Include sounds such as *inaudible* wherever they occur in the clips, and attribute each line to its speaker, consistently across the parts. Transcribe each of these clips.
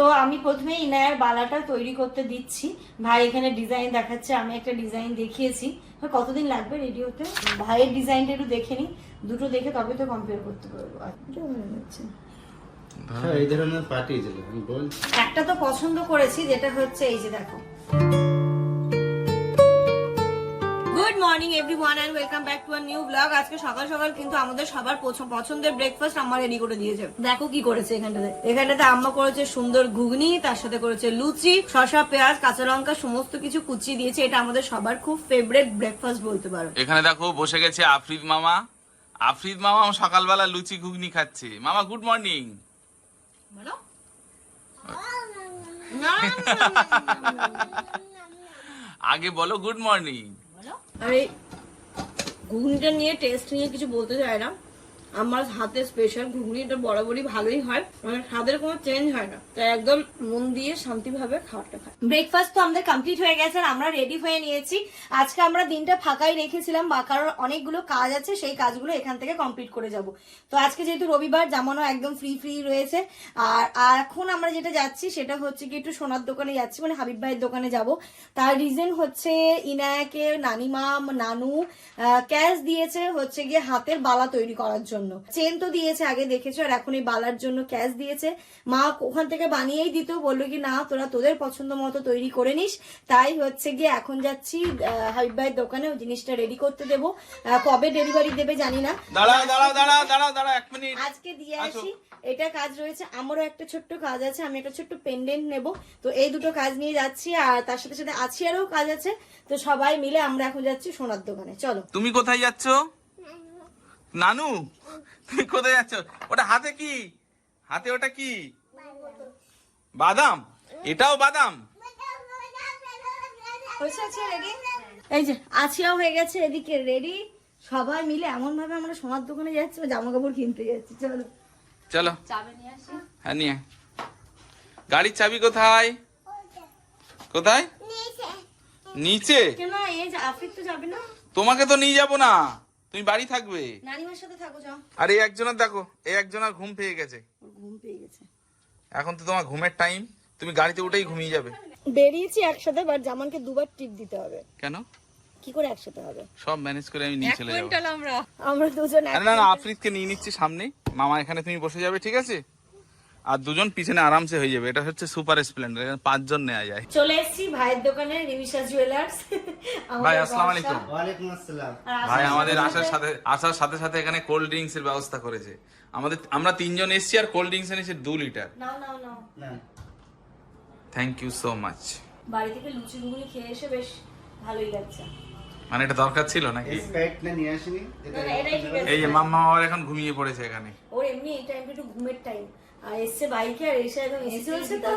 Speaker 1: তো আমি প্রথমে ইনায়ার বালাটা তৈরি করতে দিচ্ছি। ভাই এখানে ডিজাইন দেখাচ্ছে আমি একটা ডিজাইন দেখিয়েছি। কতদিন লাগবে রেডি হতে ভাইয়ের ডিজাইনটা একটু দেখে নিই। দুটো দেখে তবে তো কম্পেয়ার করতে পারব। আর
Speaker 2: হ্যাঁ এই ধরনের পাঠিয়েছিল
Speaker 1: একটা তো পছন্দ করেছি যেটা হচ্ছে এই যে দেখো। Morning everyone and welcome back to a new blog আজকে সকাল সকাল কিন্তু আমাদের সবার পছন্দের ব্রেকফাস্ট আম্মা রেডি করে দিয়েছে। দেখো কি করেছে এখানটাতে। এখানটাতে আম্মা করেছে সুন্দর ঘুগনি তার সাথে করেছে লুচি শসা পেঁয়াজ কাঁচা লঙ্কা সমস্ত কিছু কুচিয়ে দিয়েছে। এটা আমাদের সবার খুব ফেভারিট ব্রেকফাস্ট বলতে পারো।
Speaker 3: এখানে দেখো বসে গেছে আফরিদ মামা। আফরিদ মামা সকালবেলা লুচি ঘুগনি খাচ্ছে। মামা গুড মর্নিং
Speaker 1: বলো।
Speaker 3: আগে বলো গুড মর্নিং
Speaker 1: আর ঘুগনিটা নিয়ে টেস্ট নিয়ে কিছু বলতে চাই না। আমার হাতে স্পেশাল ঘুগনিটা বরাবরই ভালোই হয়। মানে স্বাদের কোনো চেঞ্জ হয় না। তাই একদম মন দিয়ে শান্তিভাবে খাওয়াটা খাই। ব্রেকফাস্ট তো আমাদের কমপ্লিট হয়ে গেছে আর আমরা রেডি হয়ে নিয়েছি। আজকে আমরা দিনটা ফাঁকাই রেখেছিলাম বা কারণ অনেকগুলো কাজ আছে, সেই কাজগুলো এখান থেকে কমপ্লিট করে যাব। তো আজকে যেহেতু রবিবার জামানো একদম ফ্রি ফ্রি রয়েছে। আর আর এখন আমরা যেটা যাচ্ছি, সেটা হচ্ছে কি একটু সোনার দোকানে যাচ্ছি মানে হাবিব ভাইয়ের দোকানে যাব। তার রিজন হচ্ছে ইনায়াকে, নানিমা, নানু ক্যাশ দিয়েছে হচ্ছে গিয়ে হাতের বালা তৈরি করার জন্য। চেন তো দিয়েছে আগে দেখেছ আর এখন এই বালার জন্য ক্যাশ দিয়েছে। মা ওখান থেকে বানিয়েই দিত বলল কি না তোরা তোদের পছন্দ মতো তৈরি করে নিস। তাই হচ্ছে গিয়ে এখন যাচ্ছি হাবিব ভাইয়ের দোকানে ওই জিনিসটা রেডি করতে দেবো। কবে ডেলিভারি দেবে জানি না। আজকে দিয়ে
Speaker 3: আসি।
Speaker 1: এটা কাজ রয়েছে আমারও একটা ছোট্ট কাজ আছে আমি একটা ছোট্ট পেন্ডেন্ট নেব। তো এই দুটো কাজ নিয়ে যাচ্ছি আর তার সাথে সাথে আছিয়ারও কাজ আছে। তো সবাই মিলে আমরা এখন যাচ্ছি সোনার দোকানে। চলো।
Speaker 3: তুমি কোথায় যাচ্ছ? নানু তুমি কোথায় যাচ্ছ? ওটা হাতে কি? হাতে ওটা কি? বাদাম? এটাও বাদাম?
Speaker 1: এই যে আছিয়াও হয়ে গেছে এদিকে রেডি সবাই মিলে এমন ভাবে আমরা সোনার দোকানে যাচ্ছি জামা কাপড় কিনতে যাচ্ছি চলো।
Speaker 3: চলো। হ্যাঁ নিয়ে। গাড়ির চাবি কোথায়? কোথায়? নিচে।
Speaker 1: কেন এই যে আফিক তো যাবে না?
Speaker 3: তোমাকে তো নিয়ে যাব না। তুমি বাড়ি থাকবে?
Speaker 1: নানিমার সাথে থাকো যাও।
Speaker 3: আর এই একজনের দেখো এই একজনের ঘুম পেয়ে গেছে।
Speaker 1: ঘুম পেয়ে গেছে।
Speaker 3: এখন তো তোমার ঘুমের টাইম তুমি গাড়িতে উঠেই ঘুমিয়ে যাবে।
Speaker 1: বেরিয়েছি একসাথে বাট জামানকে দুবার টিপ দিতে হবে।
Speaker 3: কেন?
Speaker 1: কি করে একসাথে হবে?
Speaker 3: সব ম্যানেজ করে আমি নিয়ে চলে যাব।
Speaker 1: আমরা। দুজন
Speaker 3: আরে না না আফ্রিদকে নিয়ে নিচ্ছি সামনে। মামা এখানে তুমি বসে যাবে ঠিক আছে? আর দুজন পিছনে আরামসে হয়ে যাবে। এটা হচ্ছে সুপার স্প্লেন্ডার এখানে পাঁচজন নেওয়া যায়।
Speaker 1: চলে এসেছি ভাইয়ের দোকানে রিমিশা জুয়েলার্স
Speaker 3: ভাই আসসালামু আলাইকুম।
Speaker 2: ওয়ালাইকুম আসসালাম।
Speaker 3: ভাই আমাদের আসার সাথে আসার সাথে সাথে এখানে কোল্ড ড্রিঙ্কস এর ব্যবস্থা করেছে। আমাদের আমরা তিনজন এসেছি আর কোল্ড ড্রিঙ্কস এনেছি দু লিটার
Speaker 1: নাও নাও নাও।
Speaker 2: না।
Speaker 3: থ্যাংক ইউ সো মাচ
Speaker 1: বাড়ি থেকে লুচি ঘুগনি খেয়ে এসে বেশ ভালোই লাগছে।
Speaker 3: মানে এটা দরকার ছিল নাকি?
Speaker 2: নিয়ে আসিনি।
Speaker 3: এই যে মাম্মা আবার এখন ঘুমিয়ে পড়েছে এখানে।
Speaker 1: ওর এমনি এই টাইমটা একটু ঘুমের টাইম আর এসছে বাইকে আর এসে একদম এসি চলছে তো?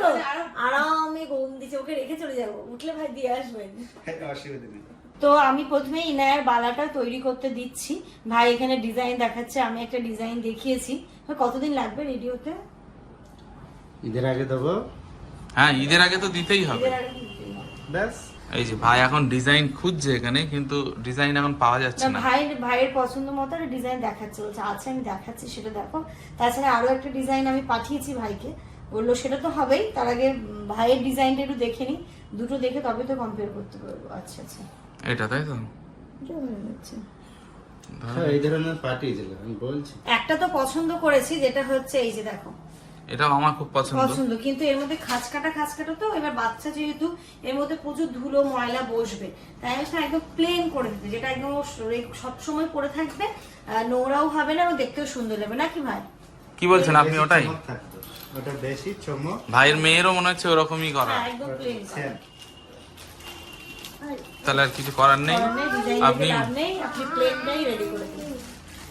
Speaker 1: আরামে ঘুম দিচ্ছে। ওকে রেখে চলে যাব। উঠলে ভাই দিয়ে আসবেন।
Speaker 2: অসুবিধা নেই।
Speaker 1: তো আমি প্রথমে ইনায়ার বালাটা তৈরি করতে দিচ্ছি। ভাই এখানে ডিজাইন দেখাচ্ছে আমি একটা ডিজাইন দেখিয়েছি। কতদিন লাগবে রেডি হতে
Speaker 2: ঈদের আগে দেবো।
Speaker 3: হ্যাঁ ঈদের আগে তো দিতেই হবে।
Speaker 1: দিতেই হবে।
Speaker 2: ব্যাস।
Speaker 3: এই যে ভাই এখন ডিজাইন খুঁজছে এখানে কিন্তু ডিজাইন এখন পাওয়া যাচ্ছে
Speaker 1: না
Speaker 3: না।
Speaker 1: ভাইয়ের পছন্দ মতো একটা ডিজাইন দেখাচ্ছে বলছে আচ্ছা আমি দেখাচ্ছি সেটা দেখো। তাছাড়া আরও একটা ডিজাইন আমি পাঠিয়েছি ভাইকে। বলল সেটা তো হবেই তার আগে ভাইয়ের ডিজাইনটা একটু দেখে নি দুটো দেখে তবে তো কম্পেয়ার করতে পারব। আচ্ছা আচ্ছা।
Speaker 3: এটা তাই তো।
Speaker 2: হ্যাঁ এই ধরনের পাঠিয়েছিল আমি বলছি।
Speaker 1: একটা তো পছন্দ করেছি যেটা হচ্ছে এই যে দেখো
Speaker 3: এটাও আমার খুব পছন্দ।
Speaker 1: পছন্দ কিন্তু এর মধ্যে খাঁচ কাটা খাঁচ কাটা তো এবার বাচ্চা যেহেতু এর মধ্যে প্রচুর ধুলো ময়লা বসবে। তাই আমি একদম প্লেন করে দিতে যেটা একদম সব সময় পরে থাকবে নোংরাও হবে না এবং দেখতেও সুন্দর লাগবে নাকি ভাই?
Speaker 3: কি বলছেন আপনি ওটাই?
Speaker 2: ওটা বেশি চমক।
Speaker 3: ভাইয়ের মেয়েরও মনে হচ্ছে ওরকমই করা।
Speaker 1: হ্যাঁ একদম প্লেন
Speaker 3: তাহলে আর কিছু করার নেই? আপনি
Speaker 1: আপনি প্লেনটাই রেডি করে দিন।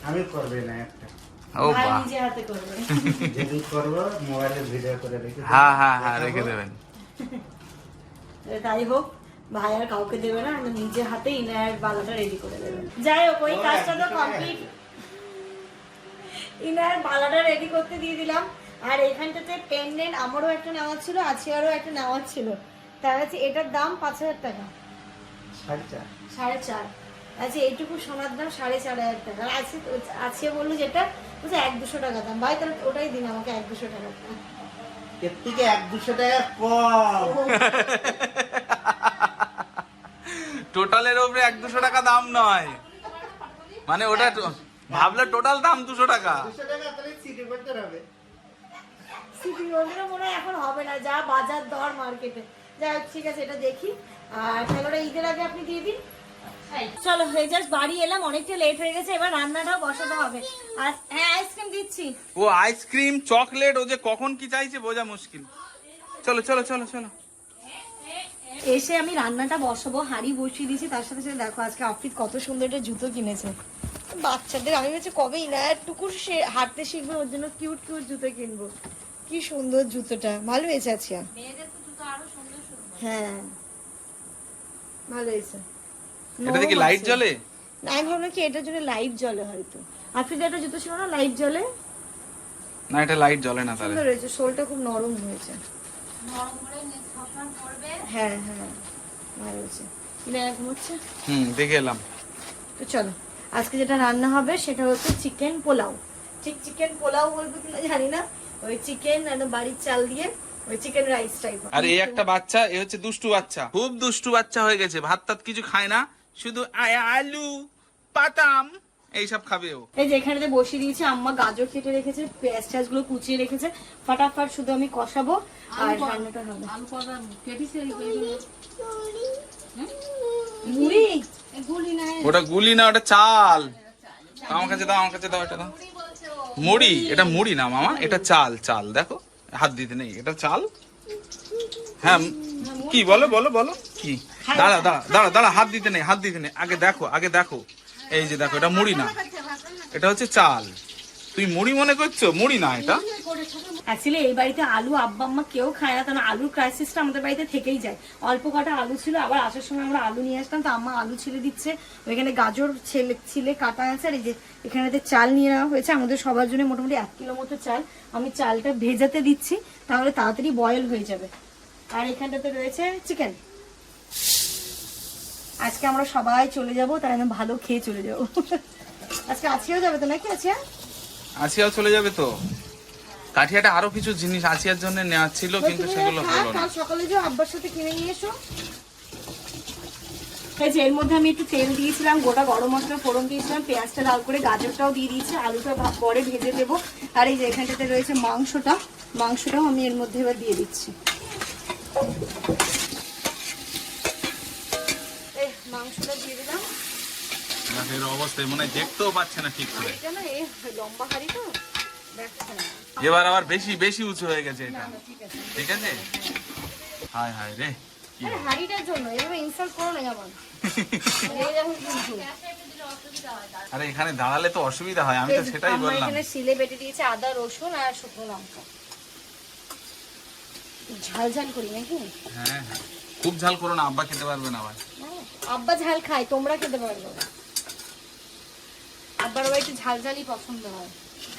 Speaker 2: আমি করবে না।
Speaker 3: ও বাহ।
Speaker 1: নিজে হাতে করবে।
Speaker 2: যেদিন করব মোবাইলে ভিডিও করে রেখে
Speaker 3: হ্যাঁ হ্যাঁ হ্যাঁ রেখে দেবেন।
Speaker 1: তাই হোক ভাই আর কাউকে দেবে না আমি নিজে হাতে ইনার বালাটা রেডি করে দেবে। যাই হোক ওই কাজটা তো কমপ্লিট ইনার বালাটা রেডি করতে দিয়ে দিলাম। আর এখানটাতে পেন্ডেন্ট আমারও একটা নেওয়ার ছিল আছে আরও একটা নেওয়ার ছিল। তার আছে এটার দাম পাঁচ হাজার টাকা।
Speaker 2: সাড়ে চার।
Speaker 1: সাড়ে চার। আচ্ছা এইটুকু সোনার দাম সাড়ে চার হাজার টাকা। আর আছে আছে বলল যেটা বলছে এক দুশো টাকা দাম। ভাই তাহলে ওটাই দিন আমাকে এক দুশো টাকা
Speaker 2: এর থেকে এক দুশো টাকা কম।
Speaker 3: টোটালের উপরে এক দুশো টাকা দাম নয়। মানে ওটা তো- ভাবলে টোটাল দাম দুশো টাকা।
Speaker 2: তাহলে সিটি
Speaker 1: রোডেরও মনে হয় এখন হবে না যা বাজার দর মার্কেটে যাই হোক, ঠিক আছে এটা দেখি। আর খেলোটা ঈদের আগে আপনি দিয়ে দিন। চলো হয়ে জাস্ট বাড়ি এলাম অনেকটা লেট হয়ে গেছে এবার রান্নাটাও বসাতে হবে। আর হ্যাঁ আইসক্রিম দিচ্ছি।
Speaker 3: ও আইসক্রিম চকলেট ও যে কখন কি চাইছে বোঝা মুশকিল। চলো চলো চলো চলো।
Speaker 1: এসে আমি রান্নাটা বসাবো হাঁড়ি বসিয়ে দিয়েছি তার সাথে সাথে দেখো আজকে আফরিদ কত সুন্দর একটা জুতো কিনেছে। বাচ্চাদের আমি বলছি কবেই না টুকুর সে হাঁটতে শিখবে ওর জন্য কিউট কিউট জুতো কিনবো। কি সুন্দর জুতোটা ভালো হয়েছে আছিয়া হ্যাঁ ভালো হয়েছে।
Speaker 3: এটা
Speaker 1: নরম
Speaker 3: লাইট জ্বলে?
Speaker 1: না, আমি ভাবলাম কি এটার জন্য লাইট জ্বলে হয়তো। একটা জুতো ছিল না লাইট জ্বলে?
Speaker 3: না এটা লাইট জ্বলে না তাহলে।
Speaker 1: সুন্দর হয়েছে সোলটা খুব নরম হয়েছে। হ্যাঁ হ্যাঁ ভালো হয়েছে কিনা এরকম
Speaker 3: হুম দেখে এলাম।
Speaker 1: তো চলো আজকে যেটা রান্না হবে সেটা হচ্ছে চিকেন পোলাও। ঠিক চিকেন পোলাও বলব কিনা জানি না। ওই চিকেন বাড়ির চাল দিয়ে ওই চিকেন রাইস টাইপ
Speaker 3: আর এই একটা বাচ্চা এ হচ্ছে দুষ্টু বাচ্চা। খুব দুষ্টু বাচ্চা হয়ে গেছে। ভাত টাত কিছু খায় না। শুধু আলু পাতাম এইসব খাবে ও।
Speaker 1: এই যে এখানেতে বসিয়ে দিয়েছি আম্মা গাজর কেটে রেখেছে পেঁয়াজ টেয়াজগুলো কুচিয়ে রেখেছে। ফাটাফাট শুধু আমি কষাবো আর রান্নাটা হবে। মুড়ি
Speaker 3: ওটা গুলি না ওটা চাল। আমার কাছে দাও আমার কাছে দাও এটা দাও। মুড়ি এটা মুড়ি না মামা এটা চাল চাল। দেখো হাত দিতে নেই এটা চাল। হ্যাঁ কি বলো বলো বলো? কি? দাঁড়া দাঁড়া দাঁড়া দাঁড়া হাত দিতে নেই হাত দিতে নেই। আগে দেখো আগে দেখো। এই যে দেখো এটা মুড়ি না। এটা হচ্ছে চাল। তুই মুড়ি মনে করছ? মুড়ি না এটা?
Speaker 1: অ্যাকচুয়ালি এই বাড়িতে আলু আব্বা আম্মা কেউ খায় না কারণ আলুর ক্রাইসিসটা আমাদের বাড়িতে থেকেই যায়। অল্প কটা আলু ছিল আবার আসার সময় আমরা আলু নিয়ে আসতাম তো আম্মা আলু ছিলে দিচ্ছে। ওইখানে গাজর ছেলে ছিলে কাটা আছে আর এই যে এখানেতে চাল নিয়ে নেওয়া হয়েছে আমাদের সবার জন্য মোটামুটি এক কিলো মতো চাল। আমি চালটা ভেজাতে দিচ্ছি তাহলে তাড়াতাড়ি বয়েল হয়ে যাবে। আর এখানটাতে রয়েছে চিকেন আজকে আমরা সবাই চলে যাব তাই আমি ভালো খেয়ে চলে যাব। আজকে আছিও যাবে তো নাকি আছিয়া?
Speaker 3: আসিয়াও চলে যাবে তো। কাঠিয়াটা আরও কিছু জিনিস আসিয়ার জন্য নেওয়া ছিল কিন্তু সেগুলো হলো না।
Speaker 1: কাল সকালে যাও আব্বার সাথে কিনে নিয়ে এসো। এই যে এর মধ্যে আমি একটু তেল দিয়েছিলাম গোটা গরম মশলা ফোড়ন দিয়েছিলাম পেঁয়াজটা লাল করে গাজরটাও দিয়ে দিয়েছি আলুটা পরে ভেজে দেবো। আর এই যে এখানটাতে রয়েছে মাংসটা মাংসটাও আমি এর মধ্যে এবার দিয়ে দিচ্ছি। মাংসটা দিয়ে দিলাম।
Speaker 3: এর অবস্থায় মনে হয় দেখতেও পাচ্ছে না ঠিক করে।
Speaker 1: এটা না এই লম্বা হাড়ি তো? দেখছে না।
Speaker 3: এবার আবার বেশি বেশি উঁচু হয়ে গেছে এটা।
Speaker 1: ঠিক আছে।
Speaker 3: হায় হায় রে
Speaker 1: আরে হাড়িটার জন্য এভাবে ইনসাল্ট করো না যেমন এই দেখো কিন্তু।
Speaker 3: আরে এখানে দাঁড়ালে তো অসুবিধা হয় আমি তো সেটাই বললাম।
Speaker 1: এখানে শিলে বেটে দিয়েছে আদা রসুন আর শুকনো লঙ্কা। ঝাল ঝাল করি নাকি?
Speaker 3: হ্যাঁ হ্যাঁ। খুব ঝাল করো না আব্বা খেতে পারবে না আবার।
Speaker 1: আব্বা ঝাল খায় তোমরা খেতে পারবে। আব্বার একটু ঝাল ঝালই পছন্দ হয়।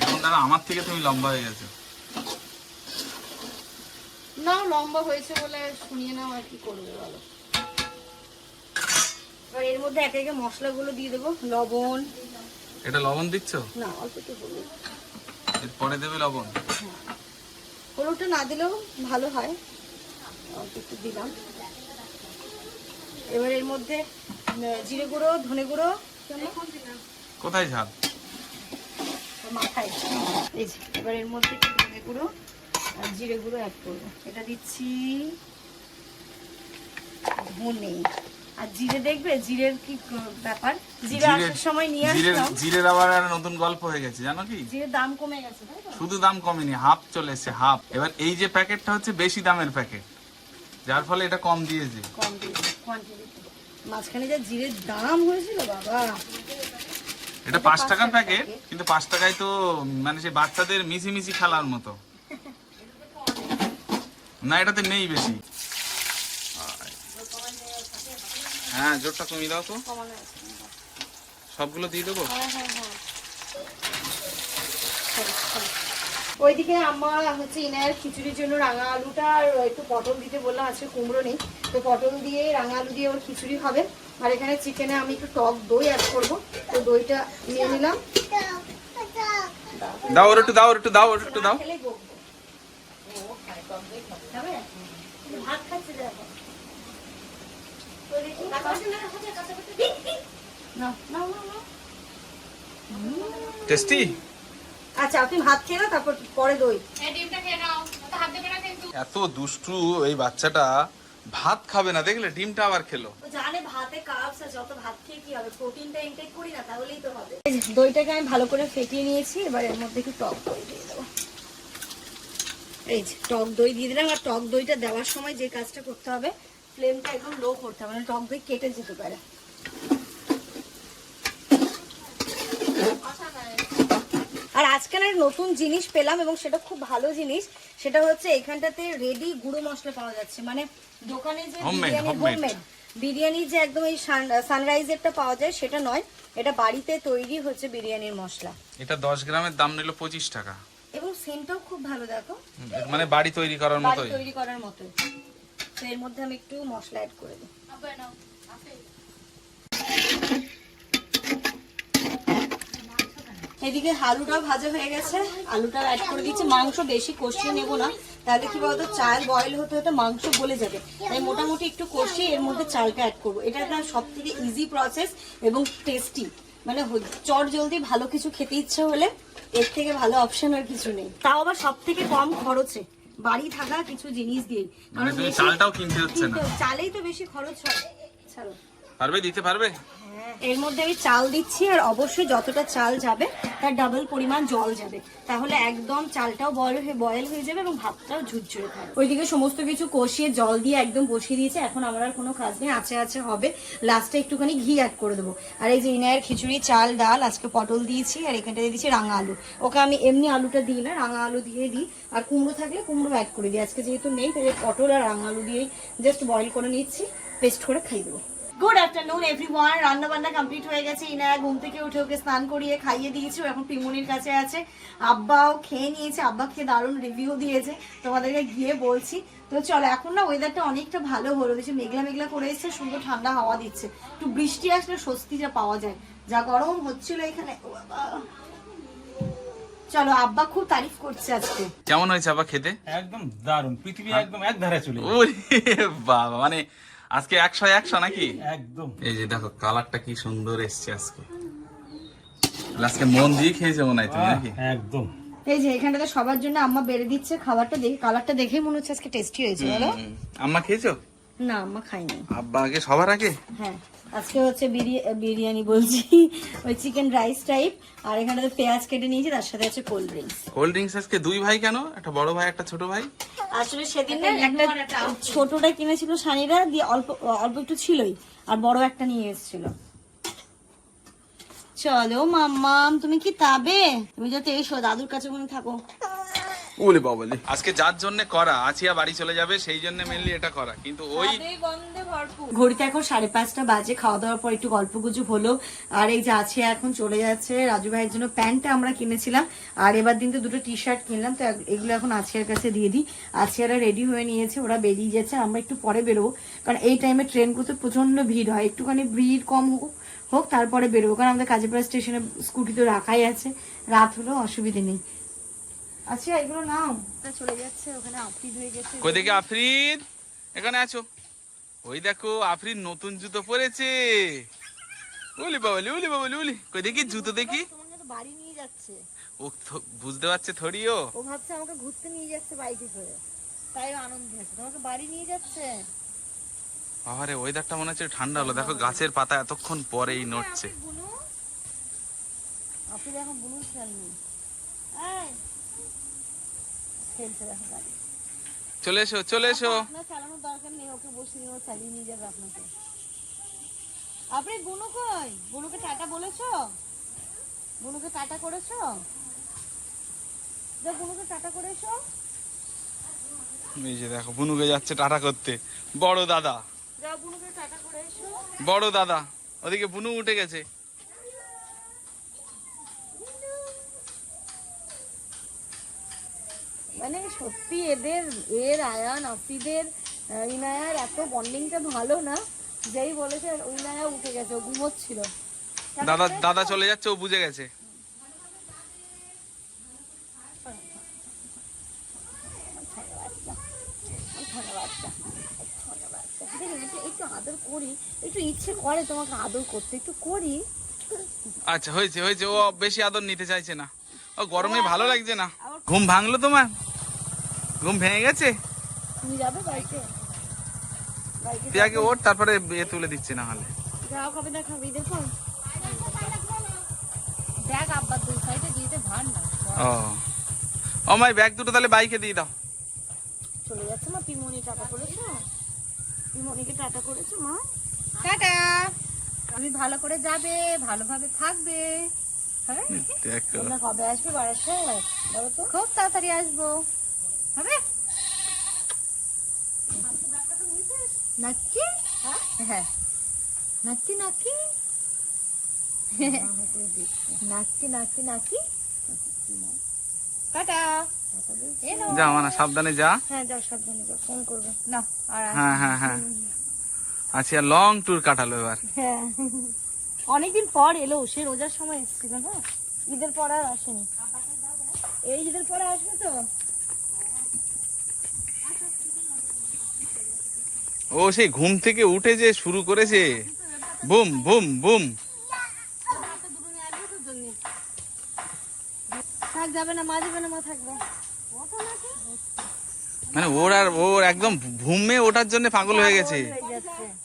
Speaker 3: এখন দাঁড়া আমার থেকে তুমি লম্বা হয়ে গেছো।
Speaker 1: না লম্বা হয়েছে বলে শুনিয়ে নাও আর কি করবে বলো। এবার এর মধ্যে একে একে মশলাগুলো দিয়ে দেবো লবণ।
Speaker 3: এটা লবণ দিচ্ছ?
Speaker 1: না অল্প একটু হলুদ।
Speaker 3: পরে দেবে লবণ?
Speaker 1: হলুদটা না দিলেও ভালো হয়। একটু দিলাম। এবার এর মধ্যে জিরে গুঁড়ো ধনে গুঁড়ো।
Speaker 3: কোথায় ঝাল?
Speaker 1: মাথায়। এই যে এবার এর মধ্যে একটু ধনে গুঁড়ো আর জিরে গুঁড়ো অ্যাড করব। এটা দিচ্ছি ধনে। আর জিরে দেখবে? জিরের কি ব্যাপার? জিরে আসার সময় নিয়ে
Speaker 3: জিরের
Speaker 1: আসলাম।
Speaker 3: জিরের আবার আর নতুন গল্প হয়ে গেছে জানো কি?
Speaker 1: দাম কমে গেছে তাই তো?
Speaker 3: শুধু দাম কমেনি হাফ চলে এসছে হাফ। এবার এই যে প্যাকেটটা হচ্ছে বেশি দামের প্যাকেট যার ফলে এটা কম দিয়েছে।
Speaker 1: কম দিয়েছে কোয়ান্টিটি মাঝখানে যা জিরের দাম হয়েছিল বাবা।
Speaker 3: এটা পাঁচ টাকার প্যাকেট কিন্তু পাঁচ টাকায় তো মানে সে বাচ্চাদের মিশি মিশি খেলার মতো। না এটাতে নেই বেশি। হ্যাঁ জোরটা কমিয়ে দাও তো। সবগুলো দিয়ে দেবো?
Speaker 1: হ্যাঁ হ্যাঁ হ্যাঁ। ওইদিকে আম্মা হচ্ছে ইনায়ের খিচুড়ির জন্য রাঙা আলুটা আর একটু পটল দিতে বললাম আজকে কুমড়ো নেই। তো পটল দিয়ে রাঙা আলু দিয়ে ওর খিচুড়ি হবে। আর এখানে চিকেনে আমি একটু টক দই অ্যাড করব। তো দইটা নিয়ে নিলাম।
Speaker 3: দাও ওর একটু দাও ওর একটু দাও ওর একটু দাও।
Speaker 1: ভাত খাচ্ছে
Speaker 3: টেস্টি?
Speaker 1: আচ্ছা আপনি ভাত খেয়ে নাও, তারপর পরে দই।
Speaker 3: এত দুষ্টু এই বাচ্চাটা ভাত খাবে না দেখলে ডিমটা আবার খেলো।
Speaker 1: জানে ভাতে কার্বস আছে অত ভাত খেয়ে কি হবে প্রোটিনটা ইনটেক করি না তাহলেই তো হবে। দইটাকে আমি ভালো করে ফেটিয়ে নিয়েছি এবার এর মধ্যে একটু টক দই দিয়ে দেবো। এই যে টক দই দিয়ে দিলাম আর টক দইটা দেওয়ার সময় যে কাজটা করতে হবে ফ্লেমটা একদম লো করতে হবে মানে টক দই কেটে যেতে পারে। আর আজকাল এক নতুন জিনিস পেলাম এবং সেটা খুব ভালো জিনিস সেটা হচ্ছে এখানটাতে রেডি গুঁড়ো মশলা পাওয়া যাচ্ছে। মানে দোকানে যে বিরিয়ানি হোমমেড বিরিয়ানি যে একদম এই সানরাইজেরটা পাওয়া যায় সেটা নয় এটা বাড়িতে তৈরি হচ্ছে বিরিয়ানির মশলা।
Speaker 3: এটা দশ গ্রামের দাম নিল পঁচিশ টাকা।
Speaker 1: এবং সেন্টটাও খুব ভালো দেখো।
Speaker 3: মানে বাড়ি তৈরি করার
Speaker 1: বাড়ি তৈরি করার মতোই। তো এর মধ্যে আমি একটু মশলা অ্যাড করে দিই। এদিকে আলুটাও ভাজা হয়ে গেছে। আলুটাও অ্যাড করে দিচ্ছি মাংস বেশি কষিয়ে নেব না। তাহলে কি বলতো? চাল বয়েল হতে হতে মাংস গলে যাবে। তাই মোটামুটি একটু কষিয়ে এর মধ্যে চালটা অ্যাড করব। এটা একটা সব থেকে ইজি প্রসেস এবং টেস্টি মানে চট জলদি ভালো কিছু খেতে ইচ্ছে হলে এর থেকে ভালো অপশন আর কিছু নেই। তাও আবার সব থেকে কম খরচে। বাড়ি থাকা কিছু জিনিস দিয়ে।
Speaker 3: মানে চালটাও কিনতে হচ্ছে না।
Speaker 1: চালেই তো বেশি খরচ হয়। ছাড়ো।
Speaker 3: পারবে দিতে পারবে?
Speaker 1: এর মধ্যে আমি চাল দিচ্ছি আর অবশ্যই যতটা চাল যাবে, তার ডাবল পরিমাণ জল যাবে। তাহলে একদম চালটাও বয়েল হয়ে বয়েল হয়ে যাবে এবং ভাতটাও ঝুরঝুরে থাকবে ওইদিকে সমস্ত কিছু কষিয়ে জল দিয়ে একদম বসিয়ে দিয়েছে। এখন আমার আর কোনো কাজ নেই, আছে আছে, হবে। লাস্টে একটুখানি ঘি অ্যাড করে দেবো। আর এই যে ইনায়ের খিচুড়ি, চাল, ডাল, আজকে পটল দিয়েছি আর এখানটা দিয়ে দিয়েছি রাঙা আলু। ওকে আমি এমনি আলুটা দিই না, রাঙা আলু দিয়ে দিই। আর কুমড়ো থাকলে কুমড়ো অ্যাড করে দিই। আজকে যেহেতু নেই তাই পটল আর রাঙা আলু দিয়েই জাস্ট বয়েল করে নিচ্ছি পেস্ট করে খাইয়ে দেবো। গুড আফটারনুন এভরিওয়ান রান্না বান্না কমপ্লিট হয়ে গেছে। ইনায়া ঘুম থেকে উঠে ওকে স্নান করিয়ে খাইয়ে দিয়েছি। ও এখন পিমুনির কাছে আছে। আব্বাও খেয়ে নিয়েছে। আব্বা খেয়ে দারুণ রিভিউ দিয়েছে। তোমাদেরকে গিয়ে বলছি। তো চলো এখন না ওয়েদারটা অনেকটা ভালো হলো। বেশি মেঘলা মেঘলা করে এসেছে সুন্দর ঠান্ডা হাওয়া দিচ্ছে। একটু বৃষ্টি আসলে স্বস্তি যা পাওয়া যায়। যা গরম হচ্ছিল এখানে। চলো আব্বা খুব তারিফ করছে আজকে।
Speaker 3: কেমন হয়েছে আবার খেতে?
Speaker 2: একদম দারুণ। পৃথিবী একদম এক ধারে চলে
Speaker 3: বাবা মানে আজকে একশো একশো নাকি?
Speaker 2: একদম।
Speaker 3: এই যে দেখো কালারটা কি সুন্দর এসছে আজকে। আজকে মন দিয়ে খেয়েছে মনে হয় তুমি নাকি?
Speaker 2: একদম।
Speaker 1: এই যে এখানটাতে সবার জন্য আম্মা বেড়ে দিচ্ছে খাবারটা দেখে কালারটা দেখেই মনে হচ্ছে আজকে টেস্টি হয়েছে বলো।
Speaker 3: আম্মা খেয়েছো?
Speaker 1: না আম্মা খাইনি
Speaker 3: আব্বা আগে সবার আগে?
Speaker 1: হ্যাঁ। আজকে হচ্ছে বিরিয়া- বিরিয়ানি বলছি ওই চিকেন রাইস টাইপ আর এখানটাতে পেঁয়াজ কেটে নিয়েছি তার সাথে আছে কোল্ড ড্রিঙ্কস
Speaker 3: কোল্ড ড্রিঙ্কস আজকে দুই ভাই কেন? একটা বড় ভাই একটা ছোট ভাই?
Speaker 1: আসলে সেদিন না একটা ছোটটা কিনেছিল সানিরা দিয়ে অল্প অল্প একটু ছিলই আর বড় একটা নিয়ে এসেছিল। চলো মাম্মাম তুমি কি তাবে? তুমি যাতে এসো দাদুর কাছে ওখানে থাকো।
Speaker 3: ওলে বাবলে আজকে যার জন্য করা আছিয়া বাড়ি চলে যাবে সেই জন্য মেনলি এটা করা। কিন্তু ওই
Speaker 1: ঘড়িতে এখন সাড়ে পাঁচটা বাজে খাওয়া দাওয়ার পর একটু গল্প গুজব হলো। আর এই যে আছে এখন চলে যাচ্ছে রাজু ভাইয়ের জন্য প্যান্টটা আমরা কিনেছিলাম। আর এবার দিন তো দুটো টি শার্ট কিনলাম তো এগুলো এখন আছিয়ার কাছে দিয়ে দিই। আছিয়ারা রেডি হয়ে নিয়েছে ওরা বেরিয়ে যাচ্ছে আমরা একটু পরে বেরোবো। কারণ এই টাইমে ট্রেনগুলোতে প্রচণ্ড ভিড় হয় একটুখানি ভিড় কম হোক হোক তারপরে বেরোবো। কারণ আমাদের কাজীপাড়া স্টেশনে স্কুটি তো রাখাই আছে। রাত হলেও অসুবিধে নেই। আচ্ছা এগুলো নাও। চলে যাচ্ছে ওখানে আফিদ হয়ে গেছে।
Speaker 3: কই দেখি আফরিদ? এখানে আছো? ওই দেখো আফরিদ নতুন জুতো পরেছে। উলি বাবলি উলি বাবলি উলি কই দেখি জুতো দেখি।
Speaker 1: তোমাকে তো বাড়ি নিয়ে যাচ্ছে।
Speaker 3: ও বুঝতে পারছে থরিও
Speaker 1: ও। ভাবছে আমাকে ঘুরতে নিয়ে যাচ্ছে বাইকে করে। তাই আনন্দ আছে তোমাকে বাড়ি নিয়ে যাচ্ছে?
Speaker 3: বাবারে ওয়েদারটা মনে হচ্ছে ঠান্ডা হলো। দেখো গাছের পাতা এতক্ষণ পরেই নড়ছে।
Speaker 1: আপনি এখন বুনু খেয়াল এই, খেলছে দেখো গাড়ি
Speaker 3: চলে এসো চলে এসো।
Speaker 1: আপনার চালানোর দরকার নেই ওকে বসে নিয়ে চালিয়ে নিয়ে যাবে আপনাকে। আপনি বুনু কই? বুনুকে টাটা বলেছ? বুনুকে টাটা করেছ? যা বুনুকে টাটা করেছ?
Speaker 3: এই যে দেখো বুনুকে যাচ্ছে টাটা করতে। বড় দাদা।
Speaker 1: যা বুনুকে টাটা করে এসো
Speaker 3: বড় দাদা। ওদিকে বুনু উঠে গেছে।
Speaker 1: মানে সত্যি এদের এর আয়ান আফিদের ইনায়ার এত বন্ডিংটা ভালো না। যেই বলেছে ইনায়া উঠে গেছে ও ঘুমোচ্ছিল।
Speaker 3: দাদা দাদা চলে যাচ্ছে ও বুঝে গেছে।
Speaker 1: বাচ্চা ছোট বাচ্চা দেখুন একটু একটু আদর করি। একটু ইচ্ছে করে তোমাকে আদর করতে একটু করি।
Speaker 3: আচ্ছা হয়েছে হয়েছে ও বেশি আদর নিতে চাইছে না। ও গরমে ভালো লাগছে না। ঘুম ভাঙলো তোমার? ঘুম ভেঙে গেছে?
Speaker 1: তুমি যাবে বাইকে
Speaker 3: আগে ওর তারপরে বিয়ে তুলে দিচ্ছে না হলে
Speaker 1: যাও কবে দেখাবি দেখো।
Speaker 4: দেখ আব্বা দুই সাইডে দিতে ভার না।
Speaker 3: ও। ও মাই ব্যাগ দুটো তাহলে বাইকে দিয়ে দাও।
Speaker 1: চলে যাচ্ছে মা পিমনি টাটা করেছ। পিমনিকে টাটা করেছ মা।
Speaker 4: টাটা। তুমি ভালো করে যাবে ভালোভাবে থাকবে। হ্যাঁ
Speaker 3: দেখো।
Speaker 1: তোমরা কবে আসবে বারাসা বলো তো।
Speaker 4: খুব তাড়াতাড়ি আসব। হবে? নাকি হ্যাঁ। নাকি নাকি নাকি নাকি নাকি টাটা।
Speaker 3: যা মানে সাবধানে যা।
Speaker 1: হ্যাঁ যাও সাবধানে যাও। ফোন করবে।
Speaker 4: না আর
Speaker 3: হ্যাঁ হ্যাঁ হ্যাঁ। আচ্ছা লং ট্যুর কাটালো এবার।
Speaker 1: হ্যাঁ। অনেকদিন পর এলো সে রোজার সময় এসেছিল না ঈদের পর আর আসেনি। এই ঈদের পরে আসবে তো?
Speaker 3: ও সেই ঘুম থেকে উঠে যে শুরু করেছে। Boom boom boom.
Speaker 1: থাক যাবে না মা যাবে না মা থাকবে।
Speaker 3: মানে ওর আর ওর একদম ঘুমে ওঠার জন্য পাগল হয়ে গেছে।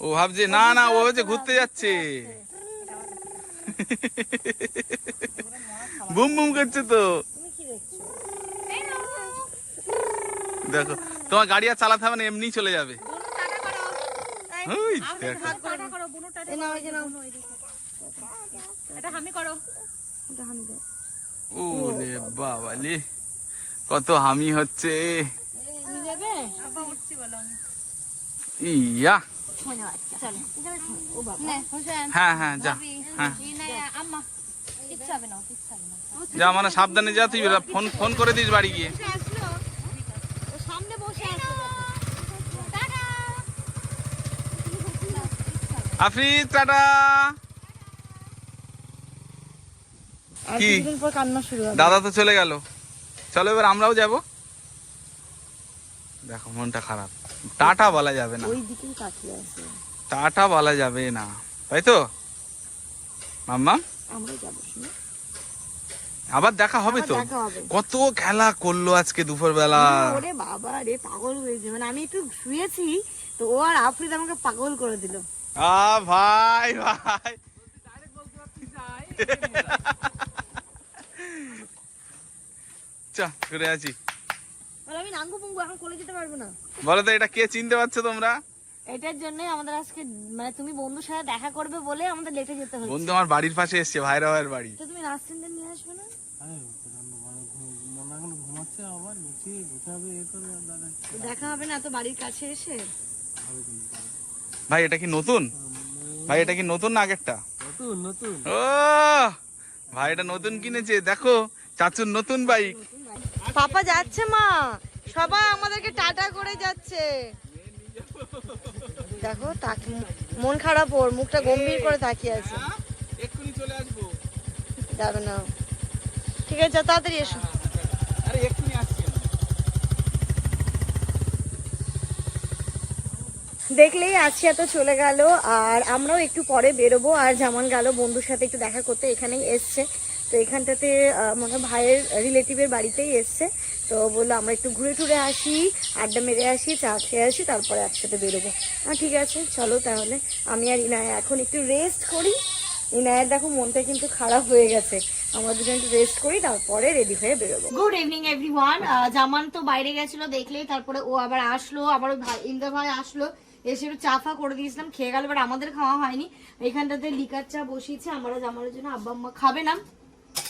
Speaker 3: ও ভাবছে না না ও হচ্ছে ঘুরতে যাচ্ছে। বুম বুম করছে তো।
Speaker 1: তুমি কি দেখছ
Speaker 3: দেখো তোমার গাড়ি আর চালাতে হবে না এমনি চলে যাবে। ওরে বাবা লে কত হামি হচ্ছে। ইয়া। হ্যাঁ হ্যাঁ যা। হ্যাঁ। যা মানে সাবধানে যা তুই ফোন ফোন করে দিস বাড়ি গিয়ে। আফরিদ টাটা। কি? দাদা তো চলে গেল। চলো এবার আমরাও যাব। দেখো মনটা খারাপ। টাটা বলা যাবে না।
Speaker 1: ওই দিকেই তাকিয়ে আছে।
Speaker 3: টাটা বলা যাবে না। তাই তো? মাম্মা?
Speaker 1: আমরাও যাব শুনে।
Speaker 3: আবার দেখা হবে তো?
Speaker 1: আবার দেখা হবে।
Speaker 3: কত খেলা করল আজকে দুপুর বেলা
Speaker 1: ওরে বাবা রে পাগল হয়েছে। মানে আমি একটু শুয়েছি তো ও আর আফরিদ আমাকে পাগল করে দিল।
Speaker 3: আ ভাই ভাই। *laughs* চা ঘুরে আছি
Speaker 1: আমি নাঙ্গু পুঙ্গু এখন কোলে যেতে পারব না।
Speaker 3: বলো তো এটা কে চিনতে পারছ তোমরা?
Speaker 1: এটার জন্য আমাদের আজকে মানে তুমি বন্ধুর সাথে দেখা করবে বলে আমাদের লেটে যেতে হচ্ছে।
Speaker 3: বন্ধু আমার বাড়ির পাশে এসছে ভাইরা ভাইয়ের বাড়ি।
Speaker 1: তো তুমি নিয়ে আসবে না? তো দেখা হবে না তো বাড়ির কাছে এসে।
Speaker 3: ভাই এটা কি নতুন? ভাই এটা কি নতুন না আগেরটা?
Speaker 2: নতুন নতুন।
Speaker 3: ও ভাই এটা নতুন কিনেছে দেখো চাচুর নতুন বাইক।
Speaker 1: পাপা যাচ্ছে মা। সবাই আমাদেরকে টাটা করে যাচ্ছে। দেখো তাকি মন খারাপ ওর মুখটা গম্ভীর করে তাকিয়ে আছে।
Speaker 3: এক্ষুনি চলে আসব।
Speaker 1: যাবে না। ঠিক আছে তাড়াতাড়ি এসো।
Speaker 3: আরে এক্ষুনি আসছি
Speaker 1: দেখলেই আছি এত চলে গেল আর আমরাও একটু পরে বেরোবো আর যেমন গেল বন্ধুর সাথে একটু দেখা করতে এখানেই এসছে। তো এখানটাতে মনে হয় ভাইয়ের রিলেটিভের বাড়িতেই এসছে। তো বলল আমরা একটু ঘুরে টুরে আসি আড্ডা মেরে আসি চা খেয়ে আসি তারপরে একসাথে বেরোবো। আহ, ঠিক আছে চলো তাহলে। আমি আর ইনায় এখন একটু রেস্ট করি। ইনায়ের দেখো মনটা কিন্তু খারাপ হয়ে গেছে। আমরা দুজন একটু রেস্ট করি তারপরে রেডি হয়ে বেরোবো। গুড জামান তো বাইরে দেখলেই তারপরে ও আবার আসলো ভাই ভাই আসলো এসে একটু চা ফা করে দিয়েছিলাম খেয়ে গেল আমাদের খাওয়া হয়নি। এখানটাতে লিকার চা বসিয়েছে জন্য আব্বা আম্মা খাবে না।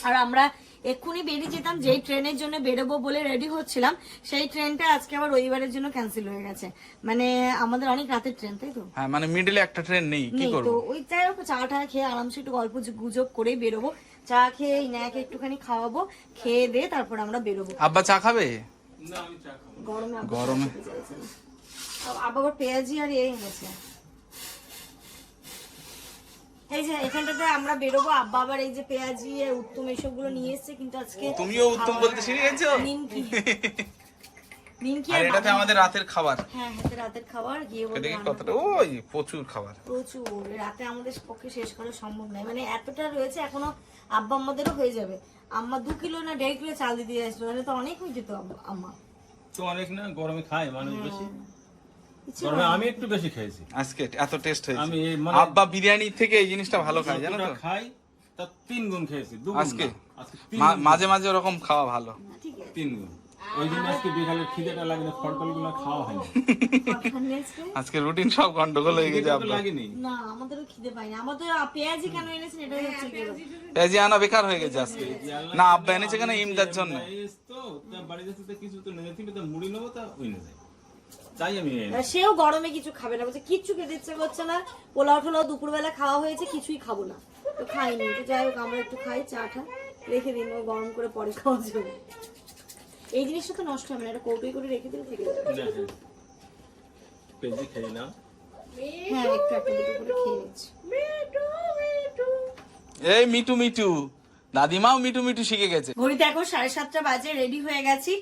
Speaker 1: আর আমরা এক্ষুনি বেরিয়ে যেতাম যেই ট্রেনের জন্য বেরোবো বলে রেডি হচ্ছিলাম সেই ট্রেনটা আজকে আবার রবিবারের জন্য ক্যান্সেল হয়ে গেছে। মানে আমাদের অনেক রাতের ট্রেন তাই তো?
Speaker 3: হ্যাঁ মানে মিডলে একটা ট্রেন নেই কি
Speaker 1: নেই তো।
Speaker 3: করব?
Speaker 1: ওই চাই চা টা খেয়ে আরামসে একটু গল্প গুজব করেই বেরোবো। চা খেয়ে ইনায়াকে একটুখানি খাওয়াবো খেয়ে দিয়ে তারপর আমরা বেরোবো।
Speaker 3: আব্বা চা খাবে?
Speaker 1: গরমে আব্বা
Speaker 3: গরমে
Speaker 1: খেতে চাইছে না। আব- আব্বা আবার পেঁয়াজি আর এই এনেছে। এই যে এখানটাতে আমরা বেরোবো আব্বা আবার এই যে পেঁয়াজি আর উত্তম এসবগুলো নিয়ে এসছে কিন্তু আজকে
Speaker 3: তুমিও উত্তম বলতে শিখে গেছো?
Speaker 1: নিমকি। *laughs* নিমকি
Speaker 3: আর
Speaker 1: আর
Speaker 3: এটাতে আমাদের রাতের খাবার।
Speaker 1: হ্যাঁ রাতের খাবার গিয়ে
Speaker 3: কতটা ওই প্রচুর খাবার।
Speaker 1: প্রচুর। রাতে আমাদের পক্ষে শেষ করা সম্ভব নয়। মানে এতটা রয়েছে এখনও আব্বা আমাদেরও হয়ে যাবে। আম্মা দু কিলো না দেড় কিলো চাল আসলো নাহলে তো অনেক হয়ে যেত আম্মা-
Speaker 5: তো অনেক না গরমে খায় মানুষ বেশি।
Speaker 1: ইচ্ছে
Speaker 5: গরমে আমি একটু বেশি খেয়েছি
Speaker 3: আজকে এত টেস্ট হয়েছে।
Speaker 5: আমি মানে-
Speaker 3: আব্বা বিরিয়ানি থেকে এই জিনিসটা ভালো খায় জানো তো?
Speaker 5: খাই তার তিন গুণ খেয়েছি
Speaker 3: আজকে? মাঝে মাঝে ওরকম খাওয়া ভালো।
Speaker 1: ঠিক
Speaker 5: তিন গুণ। ওই জন্য আজকে বিকালে খিদেটা লাগলে ফটফলগুলো খাওয়া
Speaker 3: আজকে? রুটিন সব গন্ডগোল হয়ে গেছে
Speaker 5: খিদে
Speaker 3: আব্বা।
Speaker 5: লাগেনি।
Speaker 1: না আমাদেরও খিদে পাইনি আমাদের পেঁয়াজি কেন এনেছেন? এটাই হচ্ছে
Speaker 3: পেঁয়াজি আনা বেকার হয়ে গেছে আজকে। না আব্বা এনেছে কেন ইমদার জন্য?
Speaker 5: এই তো বাড়ি যাচ্ছে কিছু তো নেই তো মুড়ি নেব তা ওই না যায় তাই আমি
Speaker 1: সেও গরমে কিছু খাবে না। বলছে কিচ্ছু খেতে ইচ্ছে করছে না। পোলাও টোলাও দুপুরবেলা খাওয়া হয়েছে কিছুই খাব না। তো খাইনি। তো যাই হোক আমরা একটু খাই চাটা রেখে দিন ও গরম করে পরে খাওয়া যাবে এই জিনিসটা তো নষ্ট হবে না এটা কৌটোই করে রেখে দিলে থেকে যাবে
Speaker 5: না, হ্যাঁ। খেয়ে
Speaker 1: হ্যাঁ একটু একটা দুটো করে খেয়ে নিচ্ছি।
Speaker 3: এই মিটু মিটু। দাদিমাও মিটু মিটু শিখে গেছে।
Speaker 1: ঘড়িতে এখন সাড়ে সাতটা বাজে রেডি হয়ে গেছি।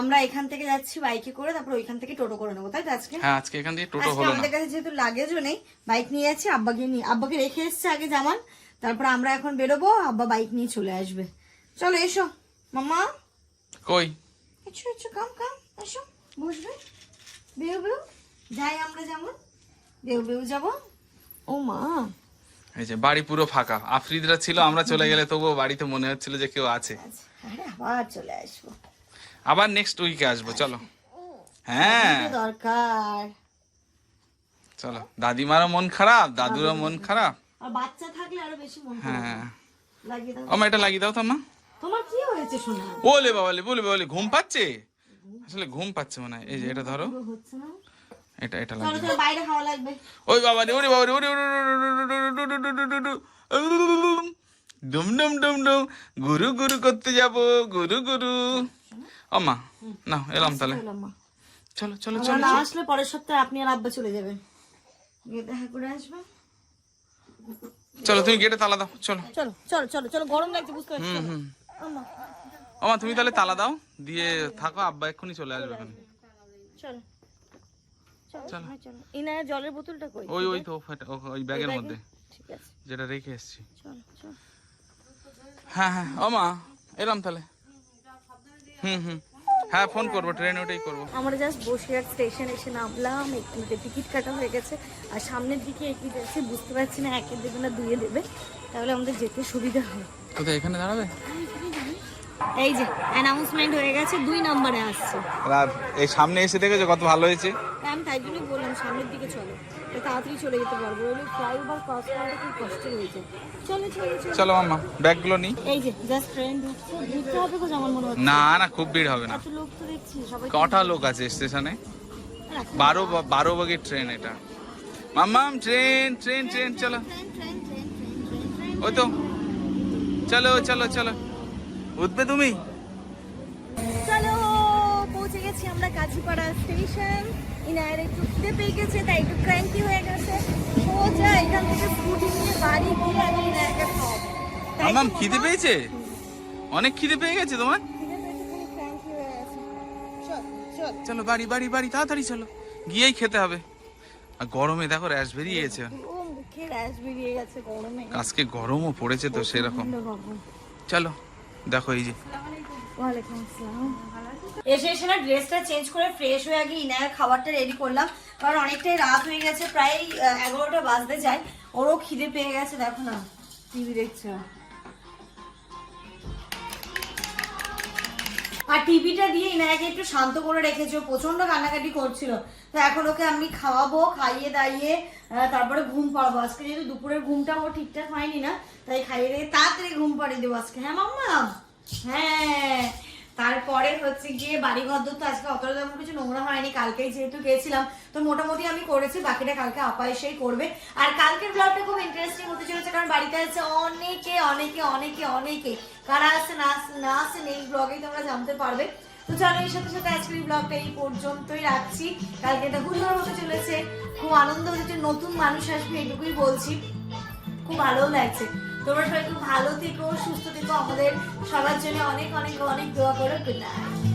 Speaker 1: আমরা এখান থেকে যাচ্ছি বাইকে করে তারপর ওইখান থেকে টোটো করে নেব তাই তো আজকে?
Speaker 3: হ্যাঁ আজকে এখান থেকে টোটো হলো
Speaker 1: আমাদের কাছে যেহেতু লাগেজও নেই বাইক নিয়ে যাচ্ছি আব্বাকে নিয়ে আব্বাকে রেখে এসছে আগে জামান। তারপর আমরা এখন বেরোবো আব্বা বাইক নিয়ে চলে আসবে। চলো এসো। মামা?
Speaker 3: কই?
Speaker 1: এসো এসো কাম কাম এসো বসবে। বেউ বেউ যাই আমরা যেমন বেউ বেউ যাব। ও মা।
Speaker 3: এই যে বাড়ি পুরো ফাঁকা। আফ্রিদরা ছিল আমরা চলে গেলে তবুও বাড়িতে মনে হচ্ছিল যে কেউ আছে।
Speaker 1: আচ্ছা, আবার চলে আসব।
Speaker 3: আবার নেক্সট উইকে আসব চলো। হ্যাঁ।
Speaker 1: দরকার।
Speaker 3: চলো দাদিমারও মন খারাপ দাদুরও মন খারাপ।
Speaker 1: বাচ্চা থাকলে আরও বেশি মন খারাপ।
Speaker 3: হ্যাঁ।
Speaker 1: হয়।
Speaker 3: আমার এটা লাগিয়ে দাও তো মা।
Speaker 1: তোমার কি হয়েছে শোনা
Speaker 3: বলে বাবালে বলে বাবালে ঘুম পাচ্ছে? আসলে ঘুম পাচ্ছে মনে হয়। এই যে এটা ধরো।
Speaker 1: হচ্ছে না?
Speaker 3: এটা এটা।
Speaker 1: চলো বাইরে খাওয়া লাগবে
Speaker 3: ওই বাবা রে ওরে বাবা রে ওরে ডুম ডুম ডুম ডুম গুরু গুরু করতে যাব গুরু গুরু ও মা না এলাম তাহলে
Speaker 1: চলো
Speaker 3: চলো চলো
Speaker 1: না আসলে পরের সপ্তাহে আপনি আর আব্বা চলে যাবেন গিয়ে দেখা করে আসবে
Speaker 3: চলো তুমি গেটে তালা দাও চলো
Speaker 1: চলো চলো চলো চলো গরম লাগছে বুঝতে পারছি।
Speaker 3: হুম তুমি তাহলে তালা দাও দিয়ে থাকো আব্বা এক্ষুনি চলে আসবে
Speaker 1: চলো চলো হ্যাঁ, চলো। ইনার জলের বোতলটা কই?
Speaker 3: ওই ওই তো ওই ব্যাগের মধ্যে।
Speaker 1: ঠিক আছে।
Speaker 3: যেটা রেখে এসেছি।
Speaker 1: চলো চলো।
Speaker 3: হ্যাঁ হ্যাঁ ও এলাম তাহলে। হুম হুম। হ্যাঁ ফোন করব ট্রেনে ওটাই করব।
Speaker 1: আমরা জাস্ট বসিরহাট স্টেশন এসে নামলাম একটু টিকিট কাটা হয়ে গেছে। আর সামনের দিকে এগিয়ে যাচ্ছে বুঝতে পারছি না একের দেবে না দুয়ে দেবে। তাহলে আমাদের যেতে সুবিধা হয়
Speaker 3: কোথায় এখানে দাঁড়াবে?
Speaker 1: এই যে অ্যানাউন্সমেন্ট হয়ে গেছে দুই নম্বরে আসছে।
Speaker 3: আর এই সামনে এসে দেখেছ কত ভালো হয়েছে?
Speaker 1: আমি তাই জন্যই বললাম সামনের দিকে চলো। তাড়াতাড়ি চলে যেতে পারব। ওই ফ্লাইওভার ক্রস করাটা খুব কষ্ট হয়েছে। চলো চলো চলো।
Speaker 3: চলো মাম্মা ব্যাগগুলো নিই।
Speaker 1: এই যে জাস্ট ট্রেন ঢুকছে। ঢুকতে হবে যেমন মনে হচ্ছে।
Speaker 3: না না খুব ভিড় হবে না।
Speaker 1: এত লোক তো দেখছি সবাই
Speaker 3: কটা লোক আছে স্টেশনে? বারো বারো বগির ট্রেন এটা। মাম্মাম ট্রেন ট্রেন ট্রেন চলো। ওই তো। চলো চলো চলো। উঠবে তুমি?
Speaker 1: চলো পৌঁছে গেছি আমরা কাজীপাড়া স্টেশন। ইনায়ের একটু খিদে পেয়ে গেছে তাই একটু ক্র্যাঙ্কি হয়ে গেছে। সোজা এখান থেকে স্কুটি নিয়ে বাড়ি গিয়ে আমি ইনায়কে খাওয়াবো। তো
Speaker 3: খিদে পেয়েছে? অনেক খিদে পেয়ে গেছে তোমার?
Speaker 1: চল
Speaker 3: বাড়ি বাড়ি বাড়ি তাড়াতাড়ি চলো। গিয়েই খেতে হবে। আর গরমে দেখো র্যাশ বেরিয়ে গেছে। আজকে গরমও পড়েছে তো সেরকম। চলো। দেখো এই যে।
Speaker 1: এসে এসে না ড্রেসটা চেঞ্জ করে ফ্রেশ হয়ে আগে ইনায়া খাবারটা রেডি করলাম। কারণ অনেকটাই রাত হয়ে গেছে প্রায় এগারোটা বাজতে যায়। ওরও খিদে পেয়ে গেছে দেখো না। টিভি দেখছে? আর টিভিটা দিয়ে ইনায়াকে একটু শান্ত করে রেখেছো প্রচণ্ড কান্নাকাটি করছিল। তো এখন ওকে আমি খাওয়াবো, খাইয়ে দাইয়ে তারপরে ঘুম পাড়াবো। আজকে যেহেতু দুপুরের ঘুমটা ও ঠিকঠাক হয়নি না, তাই খাইয়ে দিয়ে তাড়াতাড়ি ঘুম পাড়িয়ে দেবো আজকে। হ্যাঁ মাম্মা? হ্যাঁ। তারপরে হচ্ছে গিয়ে বাড়ি ঘর তো আজকে অতটা তেমন কিছু নোংরা হয়নি, কালকেই যেহেতু গেছিলাম, তো মোটামুটি আমি করেছি, বাকিটা কালকে আপা এসেই করবে। আর কালকের ব্লগটা খুব ইন্টারেস্টিং হতে চলেছে, কারণ বাড়িতে আছে অনেকে অনেকে অনেকে অনেকে। কারা আছে, না আছে- না আছেন এই ব্লগেই তোমরা জানতে পারবে। তো চলো এই সাথে সাথে আজকের ব্লগটা এই পর্যন্তই রাখছি। কালকে এটা হুড় হতে চলেছে, খুব আনন্দ হচ্ছে, নতুন মানুষ আসবে এইটুকুই বলছি। খুব ভালো লাগছে। তোমরা সবাই খুব ভালো থেকো, সুস্থ থেকো। আমাদের সবার জন্য অনেক অনেক অনেক দোয়া করো। Good night